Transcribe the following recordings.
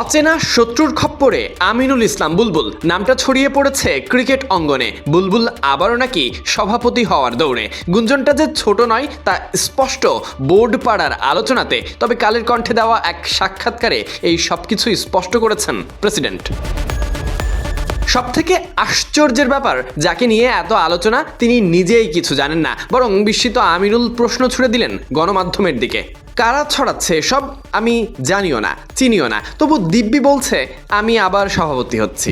অচেনা শত্রুর খপ্পরে আমিনুল ইসলাম বুলবুল। নামটা ছড়িয়ে পড়েছে ক্রিকেট অঙ্গনে। বুলবুল আবারও নাকি সভাপতি হওয়ার দৌড়ে। গুঞ্জনটা যে ছোট নয়, তা স্পষ্ট বোর্ড পাড়ার আলোচনাতে। তবে কালের কণ্ঠে দেওয়া এক সাক্ষাৎকারে এই সব কিছুই স্পষ্ট করেছেন প্রেসিডেন্ট। সব থেকে আশ্চর্যের ব্যাপার, যাকে নিয়ে এত আলোচনা, তিনি নিজেই কিছু জানেন না। বরং বিস্মিত আমিরুল প্রশ্ন ছুড়ে দিলেন গণমাধ্যমের দিকে। কারা ছড়াচ্ছে, সব আমি জানিও না, চিনিও না। তবু দিব্যি বলছে, আমি আবার সভাপতি হচ্ছি।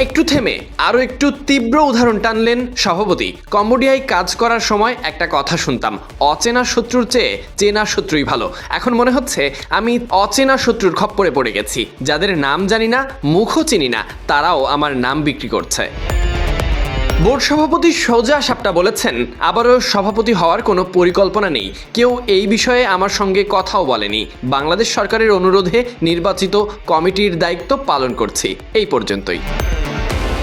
একটু থেমে আরও একটু তীব্র উদাহরণ টানলেন সভাপতি। কম্বোডিয়ায় কাজ করার সময় একটা কথা শুনতাম, অচেনা শত্রুর চেয়ে চেনা শত্রুই ভালো। এখন মনে হচ্ছে আমি অচেনা শত্রুর খপ্পরে পড়ে গেছি। যাদের নাম জানি না, মুখও চিনি না, তারাও আমার নাম বিক্রি করছে। বোর্ড সভাপতি সোজা সাপটা বলেছেন, আবারও সভাপতি হওয়ার কোনো পরিকল্পনা নেই। কেউ এই বিষয়ে আমার সঙ্গে কথাও বলেনি। বাংলাদেশ সরকারের অনুরোধে নির্বাচিত কমিটির দায়িত্ব পালন করছি। এই পর্যন্তই।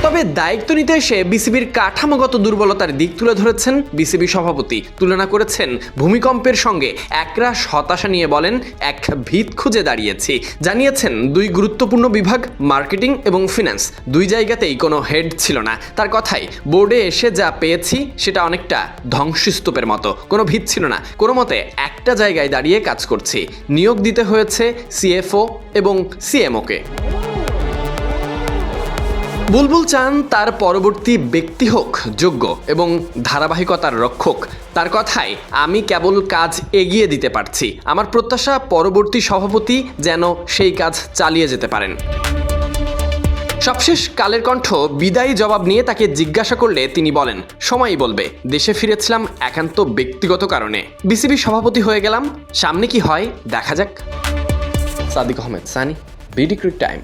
তবে দায়িত্ব নিতে এসে বিসিবির কাঠামোগত দুর্বলতার দিক তুলে ধরেছেন বিসিবি সভাপতি। তুলনা করেছেন ভূমিকম্পের সঙ্গে একরাশ হতাশা নিয়ে বলেন, এক ভিত খুঁজে দাঁড়িয়েছি। জানিয়েছেন দুই গুরুত্বপূর্ণ বিভাগ, মার্কেটিং এবং ফিন্যান্স। দুই জায়গাতেই কোনো হেড ছিল না। তার কথাই বোর্ডে এসে যা পেয়েছি, সেটা অনেকটা ধ্বংসস্তূপের মতো। কোনো ভিত ছিল না। কোনো মতে একটা জায়গায় দাঁড়িয়ে কাজ করছি। নিয়োগ দিতে হয়েছে সিএফও এবং সিএমওকে। বুলবুল চান তার পরবর্তী ব্যক্তি হোক, যোগ্য এবং ধারাবাহিকতার রক্ষক। তার কথায়, আমি কেবল কাজ এগিয়ে দিতে পারছি। আমার প্রত্যাশা পরবর্তী সভাপতি যেন সেই কাজ চালিয়ে যেতে পারেন। সবশেষ কালের কণ্ঠ বিদায়ী জবাব নিয়ে তাকে জিজ্ঞাসা করলে তিনি বলেন, সময়ই বলবে। দেশে ফিরেছিলাম একান্ত ব্যক্তিগত কারণে। বিসিবি সভাপতি হয়ে গেলাম। সামনে কি হয়? দেখা যাক। Sadiq Ahmed, Sunny, BD cric time.